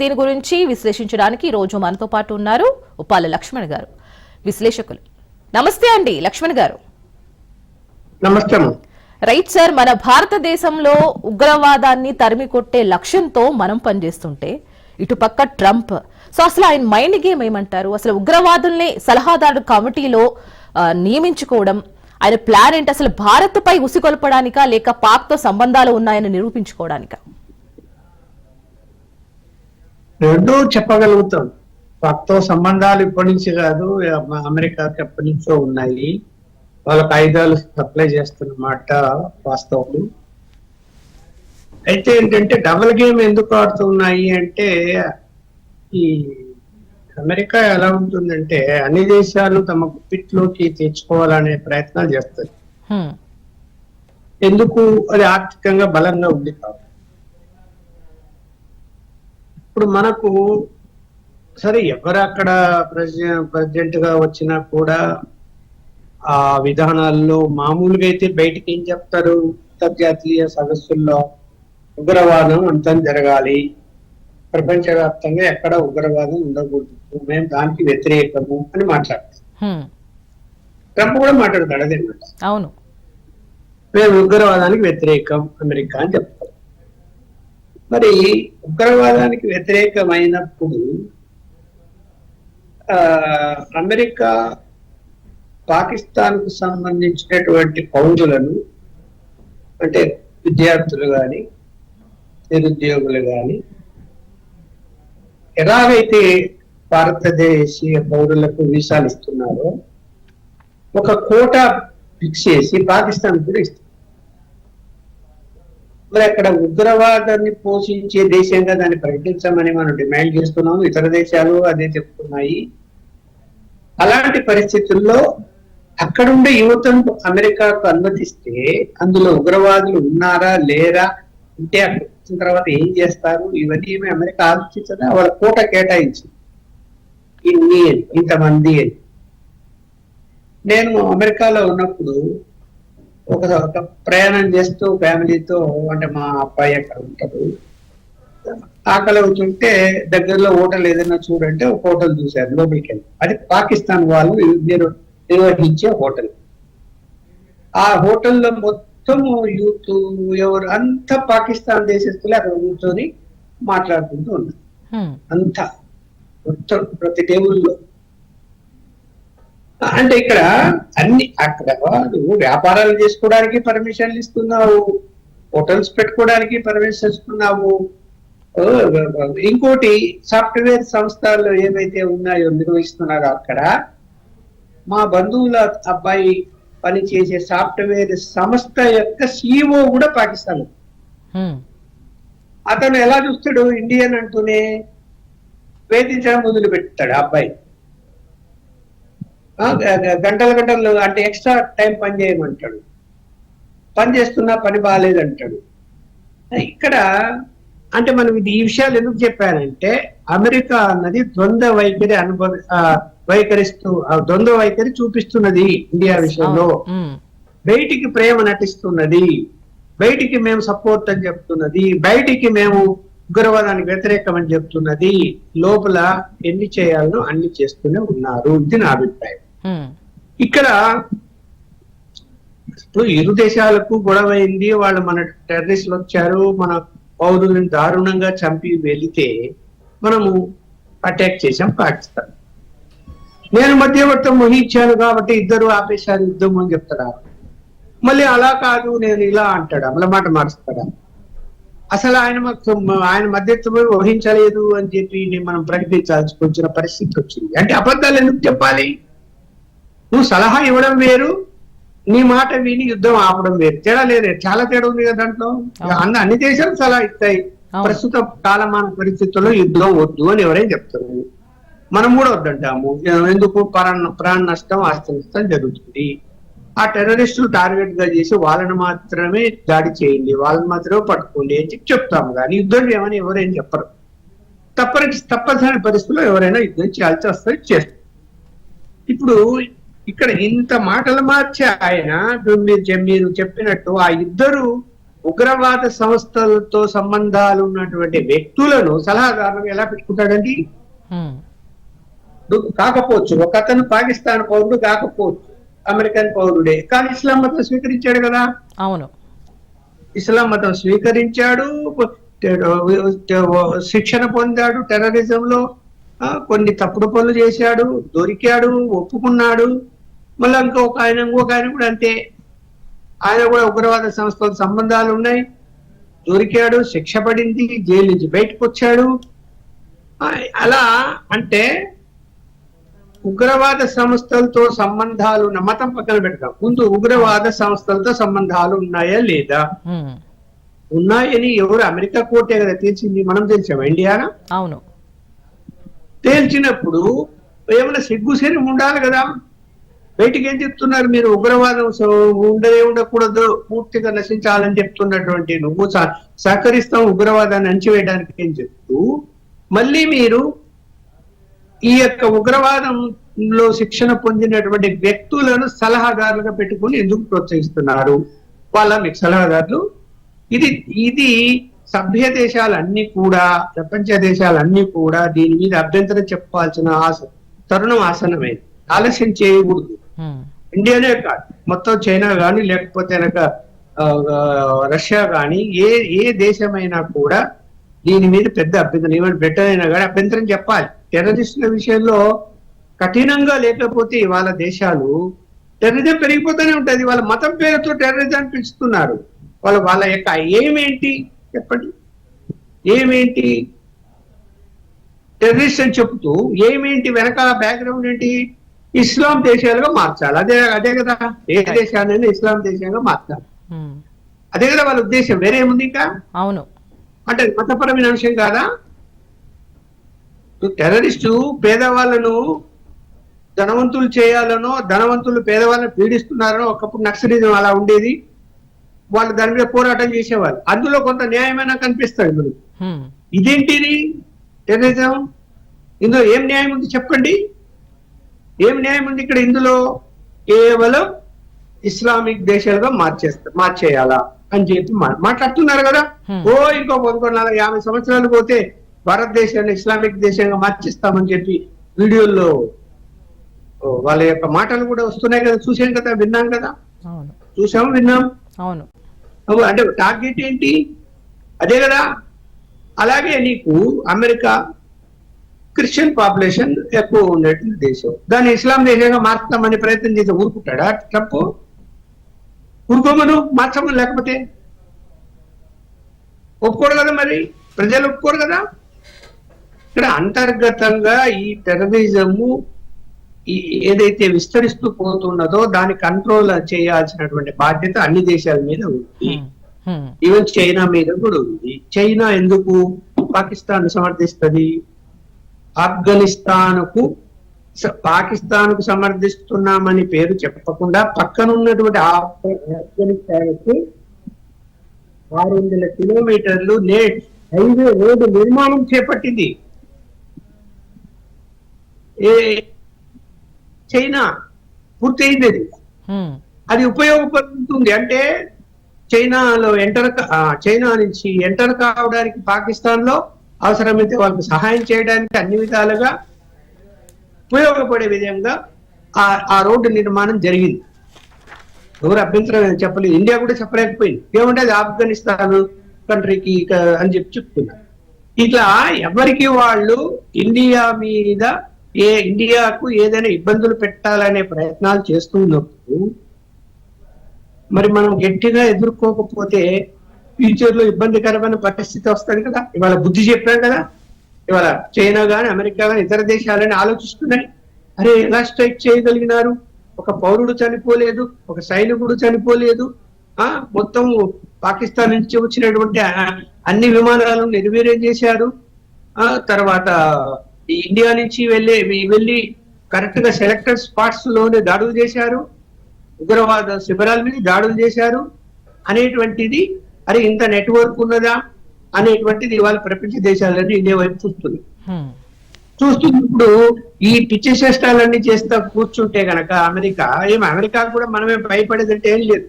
దీని గురించి విశ్లేషించడానికి ఈ రోజు మనతో పాటు ఉన్నారు ఉప్పాల లక్ష్మణ్ గారు. విశ్లేషకులు. నమస్తే అండి లక్ష్మణ్ గారు. నమస్తే. రైట్ సార్ మన భారతదేశంలో ఉగ్రవాదాన్ని తరిమి కొట్టే లక్ష్యంతో మనం పనిచేస్తుంటే ఇటుపక్క ట్రంప్. సో అసలు ఆయన మైండ్ గేమ్ ఏమంటారు? అసలు ఉగ్రవాదుల్ని సలహాదారు కమిటీలో నియమించుకోవడం ఆయన ప్లాన్ ఏంటి? అసలు భారత్ పై ఉసిగొల్పడానికా లేక పాక్తో సంబంధాలు ఉన్నాయని నిరూపించుకోవడానికా? రెండూ చెప్పగలుగుతాం. పాక్తో సంబంధాలు ఇప్పటి నుంచి కాదు అమ- అమెరికాకి ఎప్పటి నుంచో ఉన్నాయి. వాళ్ళకి ఆయుధాలు సప్లై చేస్తున్న మాట వాస్తవం అయితే ఏంటంటే డబుల్ గేమ్ ఎందుకు ఆడుతున్నాయి అంటే ఈ అమెరికా ఎలా ఉంటుందంటే అన్ని దేశాలు తమ గుప్పిట్లోకి తెచ్చుకోవాలనే ప్రయత్నాలు చేస్తాయి. హ్మ్. ఎందుకు? అది ఆర్థికంగా బలంగా ఉంది కాబట్టి. ఇప్పుడు మనకు సరే ఎవరు అక్కడ ప్రెసిడెంట్గా వచ్చినా కూడా ఆ విధానాల్లో మామూలుగా అయితే బయటికి ఏం చెప్తారు? అంతర్జాతీయ సదస్సుల్లో ఉగ్రవాదం అంతం జరగాలి. ప్రపంచవ్యాప్తంగా ఎక్కడ ఉగ్రవాదం ఉండకూడదు. మేము దానికి వ్యతిరేకము అని మాట్లాడతాం. ట్రంప్ కూడా మాట్లాడతాడు అదే అవును. మేము ఉగ్రవాదానికి వ్యతిరేకం అమెరికా అని చెప్తాం. మరి ఉగ్రవాదానికి వ్యతిరేకమైనప్పుడు ఆ, అమెరికా పాకిస్తాన్కు సంబంధించినటువంటి పౌరులను అంటే విద్యార్థులు కానీ నిరుద్యోగులు కానీ ఎలాగైతే భారతదేశీయ పౌరులకు వీసాలు ఇస్తున్నారో ఒక కోటా ఫిక్స్ చేసి పాకిస్తాన్ కూడా ఇస్తుంది మరి అక్కడ ఉగ్రవాదాన్ని పోషించే దేశంగా దాన్ని ప్రకటించమని మనం డిమాండ్ చేస్తున్నాము. ఇతర దేశాలు అదే చెప్తున్నాయి. అలాంటి పరిస్థితుల్లో అక్కడుండే యువతను అమెరికాకు అనుమతిస్తే అందులో ఉగ్రవాదులు ఉన్నారా లేరా? ఉంటే అక్కడ వచ్చిన తర్వాత ఏం చేస్తారు? ఇవన్నీ ఏమి అమెరికా ఆలోచించదా? వాళ్ళ కోట కేటాయించింది ఇన్ని ఇంతమంది అని. నేను అమెరికాలో ఉన్నప్పుడు ఒక ఒక ప్రయాణం చేస్తూ ఫ్యామిలీతో అంటే మా అబ్బాయి అక్కడ ఉంటాడు. ఆకలి అవుతుంటే దగ్గరలో హోటల్ ఏదైనా చూడంటే ఒక హోటల్ చూశారు లోపలికి వెళ్ళి అది పాకిస్తాన్ వాళ్ళు నిర్- నిర్వహించే హోటల్. ఆ హోటల్లో మొత్తం యూత్ ఎవరు అంతా పాకిస్తాన్ దేశస్తులు అక్కడ కూర్చొని మాట్లాడుకుంటూ ఉన్నారు. అంతా. మొత్తం ప్రతి టేబుల్లో. అంటే ఇక్కడ అన్ని అక్కడ నువ్వు వ్యాపారాలు చేసుకోవడానికి పర్మిషన్లు ఇస్తున్నావు. హోటల్స్ పెట్టుకోవడానికి పర్మిషన్ ఇస్తున్నావు. ఇంకోటి సాఫ్ట్వేర్ సంస్థలు ఏవైతే ఉన్నాయో నిర్వహిస్తున్నారో అక్కడ మా బంధువుల అబ్బాయి పనిచేసే సాఫ్ట్వేర్ సంస్థ యొక్క సిఇఓ కూడా పాకిస్తాన్. అతను ఎలా చూస్తాడు? ఇండియన్ అంటూనే వేధించడం మొదలు పెడతాడు అబ్బాయి. గంటలు గంటలు అంటే ఎక్స్ట్రా టైం పని చేయమంటాడు. పని చేస్తున్నా పని బాగాలేదంటాడు ఇక్కడ అంటే మనం ఇది ఈ విషయాలు ఎందుకు చెప్పానంటే అమెరికా అన్నది ద్వంద్వ వైఖరి అనుభవ వైఖరిస్తూ ద్వంద్వ వైఖరి చూపిస్తున్నది ఇండియా విషయంలో. బయటికి ప్రేమ నటిస్తున్నది. బయటికి మేము సపోర్ట్ అని చెప్తున్నది. బయటికి మేము ఉగ్రవాదానికి వ్యతిరేకం అని చెప్తున్నది. లోపల ఎన్ని చేయాలనో అన్ని చేస్తూనే ఉన్నారు. ఇది నా అభిప్రాయం. ఇక్కడ ఇప్పుడు ఇరు దేశాలకు గొడవ అయింది వాళ్ళు మన టెర్రరిస్టులు వచ్చారు మన పౌరులను దారుణంగా చంపి వెళితే మనము అటాక్ చేశాం పాకిస్తాన్. నేను మధ్యవర్తం వహించాను కాబట్టి ఇద్దరు ఆపేశారు యుద్ధం అని చెప్తారా? మళ్ళీ అలా కాదు నేను ఇలా అంటాడా? మళ్ళీ మాట మారుస్తాడా అసలు ఆయన మాకు ఆయన మధ్యత్వమే వహించలేదు అని చెప్పి మనం ప్రకటించాల్సి వచ్చిన పరిస్థితి వచ్చింది. అంటే అబద్ధాలు ఎందుకు చెప్పాలి? నువ్వు సలహా ఇవ్వడం వేరు నీ మాట విని యుద్ధం ఆపడం వేరు. తేడా లేదే. చాలా తేడా ఉంది కదా దాంట్లో. అన్ని అన్ని దేశాలు సలహా ఇస్తాయి. ప్రస్తుత కాలమాన పరిస్థితుల్లో యుద్ధం వద్దు అని ఎవరైనా చెప్తారు మనం కూడా వద్దంటాము. ఎందుకు ప్రాణ ప్రాణ నష్టం ఆస్తి నష్టం జరుగుతుంది. ఆ టెర్రరిస్టులు టార్గెట్గా చేసి వాళ్ళని మాత్రమే దాడి చేయండి వాళ్ళని మాత్రమే పట్టుకోండి అని చెప్పి చెప్తాము. కానీ యుద్ధం చేయమని ఎవరేం చెప్పరు. తప్పని తప్పనిసరి పరిస్థితుల్లో ఎవరైనా యుద్ధం చేయాల్సి వస్తుంది చేస్తారు. ఇప్పుడు ఇక్కడ ఇంత మాటలు మార్చి ఆయన మీరు మీరు చెప్పినట్టు ఆ ఇద్దరు ఉగ్రవాద సంస్థలతో సంబంధాలు ఉన్నటువంటి వ్యక్తులను సలహాదారులను ఎలా పెట్టుకుంటాడండి? కాకపోవచ్చు. ఒక అతను పాకిస్తాన్ పౌరుడు కాకపోవచ్చు. అమెరికన్ పౌరుడే. కానీ ఇస్లాం మతం స్వీకరించాడు కదా? అవును. ఇస్లాం మతం స్వీకరించాడు శిక్షణ పొందాడు టెర్రరిజం లో. ఆ, కొన్ని తప్పుడు పనులు చేశాడు దొరికాడు ఒప్పుకున్నాడు. మళ్ళీ ఇంకొక ఆయన ఇంకొక ఆయన కూడా అంతే. ఆయన కూడా ఉగ్రవాద సంస్థలతో సంబంధాలు ఉన్నాయి. దొరికాడు శిక్ష పడింది జైలు నుంచి బయటకు వచ్చాడు. అలా అంటే ఉగ్రవాద సంస్థలతో సంబంధాలు ఉన్న మతం పక్కన పెడతాం. ముందు ఉగ్రవాద సంస్థలతో సంబంధాలు ఉన్నాయా లేదా. ఉన్నాయని ఎవరు అమెరికా కోర్టే కదా తేల్చింది మనం తెలిసాం ఇండియానా? అవును. తేల్చినప్పుడు ఏమైనా సిగ్గు ఉండాలి కదా. బయటికి ఏం చెప్తున్నారు మీరు? ఉగ్రవాదం ఉండదే ఉండకూడదు పూర్తిగా నశించాలని చెప్తున్నటువంటి నువ్వు సహ- సహకరిస్తాం ఉగ్రవాదాన్ని అణచివేయడానికి ఏం చెప్తూ మళ్ళీ మీరు ఈ యొక్క ఉగ్రవాదంలో శిక్షణ పొందినటువంటి వ్యక్తులను సలహాదారులుగా పెట్టుకుని ఎందుకు ప్రోత్సహిస్తున్నారు? వాళ్ళ మీకు సలహాదారులు ఇది ఇది సభ్య దేశాలన్నీ కూడా ప్రపంచ దేశాలన్నీ కూడా దీని మీద అభ్యంతరం చెప్పాల్సిన ఆస తరుణం ఆసనమైంది ఆలస్యం చేయకూడదు. ఇండియానే కాదు. మొత్తం చైనా కానీ లేకపోతే కనుక రష్యా కానీ ఏ ఏ దేశమైనా కూడా దీని మీద పెద్ద అభ్యంతరం ఈవెన్ బ్రిటన్ అయినా కానీ అభ్యంతరం చెప్పాలి. టెర్రరిస్టుల విషయంలో కఠినంగా లేకపోతే ఇవాళ దేశాలు టెర్రరిజం పెరిగిపోతూనే ఉంటది. వాళ్ళ మతం పేరుతో టెర్రరిజం పెంచుతున్నారు వాళ్ళ వాళ్ళ యొక్క ఏమేంటి చెప్పండి. ఏమేంటి? టెర్రరిస్ట్ అని చెప్తూ ఏమేంటి? వెనక బ్యాక్గ్రౌండ్ ఏంటి? ఇస్లాం దేశాలుగా మార్చాలి. అదే అదే కదా. ఏ దేశాన్ని ఇస్లాం దేశంగా మార్చాలి. హ్మ్. అదే కదా వాళ్ళ ఉద్దేశం. వేరే ఏముంది ఇంకా? అవును. అంటే మతపరమైన అంశం కాదా? టెర్రరిస్టు పేదవాళ్ళను ధనవంతులు చేయాలనో ధనవంతులు పేదవాళ్ళని పీడిస్తున్నారనో ఒకప్పుడు నక్సలిజం అలా ఉండేది. వాళ్ళు దాని మీద పోరాటం చేసేవాళ్ళు. అందులో కొంత న్యాయమైనా కనిపిస్తుంది మనకి. ఇదేంటిది? టెర్రరిజం ఇందులో ఏం న్యాయం ఉంది చెప్పండి. ఏం న్యాయం ఉంది ఇక్కడ ఇందులో? కేవలం ఇస్లామిక్ దేశాలుగా మార్చేస్తా మార్చేయాలా? అని చెప్పి మాట్లాడుతున్నారు కదా. ఓ ఇంకో నలభై యాభై సంవత్సరాలు పోతే భారతదేశాన్ని ఇస్లామిక్ దేశంగా మార్చిస్తామని చెప్పి వీడియోల్లో వాళ్ళ యొక్క మాటలు కూడా వస్తున్నాయి కదా. చూసాం కదా విన్నాం కదా. చూసాము విన్నాం? అవును. అంటే టార్గెట్ ఏంటి? అదే కదా? అలాగే నీకు అమెరికా క్రిస్టియన్ పాపులేషన్ ఎక్కువ ఉండేటువంటి దేశం. దాన్ని ఇస్లాం దేశంగా మార్చుతామని ప్రయత్నం చేసి ఊరుకుంటాడా ట్రంప్? ఊరుకోమను మార్చమని లేకపోతే? ఒప్పుకోరు కదా మరి? ప్రజలు ఒప్పుకోరు కదా? ఇక్కడ అంతర్గతంగా ఈ టెర్రరిజము ఏదైతే విస్తరిస్తూ పోతున్నదో దాన్ని కంట్రోల్ చేయాల్సినటువంటి బాధ్యత అన్ని దేశాల మీద ఉంది. ఈవెన్ చైనా మీద కూడా ఉంది. చైనా ఎందుకు పాకిస్తాన్ సమర్థిస్తుంది? ఆఫ్ఘనిస్తాన్కు పాకిస్తాన్కు సమర్థిస్తున్నామని పేరు చెప్పకుండా పక్కనున్నటువంటి ఆఫ్ఘనిస్తాన్కు ఆరు వందల కిలోమీటర్లు నే హైవే రోడ్డు నిర్మాణం చేపట్టింది. ఏ చైనా పూర్తయింది. అది. అది ఉపయోగపడుతుంది అంటే చైనాలో ఎంటర్ చైనా నుంచి ఎంటర్ కావడానికి పాకిస్తాన్లో అవసరమైతే వాళ్ళకి సహాయం చేయడానికి అన్ని విధాలుగా ఉపయోగపడే విధంగా ఆ ఆ రోడ్డు నిర్మాణం జరిగింది. ఎవరు అభ్యంతరం చెప్పలేదు. ఇండియా కూడా చెప్పలేకపోయింది. ఏమంటే అది ఆఫ్ఘనిస్తాన్ కంట్రీకి అని చెప్పి చెప్తున్నారు. ఇట్లా ఎవరికి వాళ్ళు ఇండియా మీద ఏ ఇండియాకు ఏదైనా ఇబ్బందులు పెట్టాలనే ప్రయత్నాలు చేస్తున్నప్పుడు మరి మనం గట్టిగా ఎదుర్కోకపోతే ఫ్యూచర్లో ఇబ్బందికరమైన పరిస్థితి వస్తుంది కదా. ఇవాళ బుద్ధి చెప్పాం కదా. ఇవాళ చైనా కానీ అమెరికా కానీ ఇతర దేశాలని ఆలోచిస్తున్నాయి. అరే ఎలా స్ట్రైక్ చేయగలిగినారు? ఒక పౌరుడు చనిపోలేదు ఒక సైనికుడు చనిపోలేదు. ఆ మొత్తం పాకిస్తాన్ నుంచి వచ్చినటువంటి అన్ని విమానాలను నిర్వీర్యం చేశారు. ఆ తర్వాత ఈ ఇండియా నుంచి వెళ్ళే వెళ్ళి కరెక్ట్గా సెలెక్టెడ్ స్పాట్స్లోనే దాడులు చేశారు. ఉగ్రవాద శిబిరాల మీద దాడులు చేశారు. అనేటువంటిది అరే ఇంత నెట్వర్క్ ఉన్నదా? అనేటువంటిది ఇవాళ ప్రపంచ దేశాలన్నీ ఇండియా వైపు చూస్తుంది. చూస్తున్నప్పుడు ఈ పిచ్చి చేష్టాలన్నీ చేస్తా కూర్చుంటే గనక అమెరికా ఏం అమెరికా కూడా మనమే భయపడేదంటే ఏం లేదు.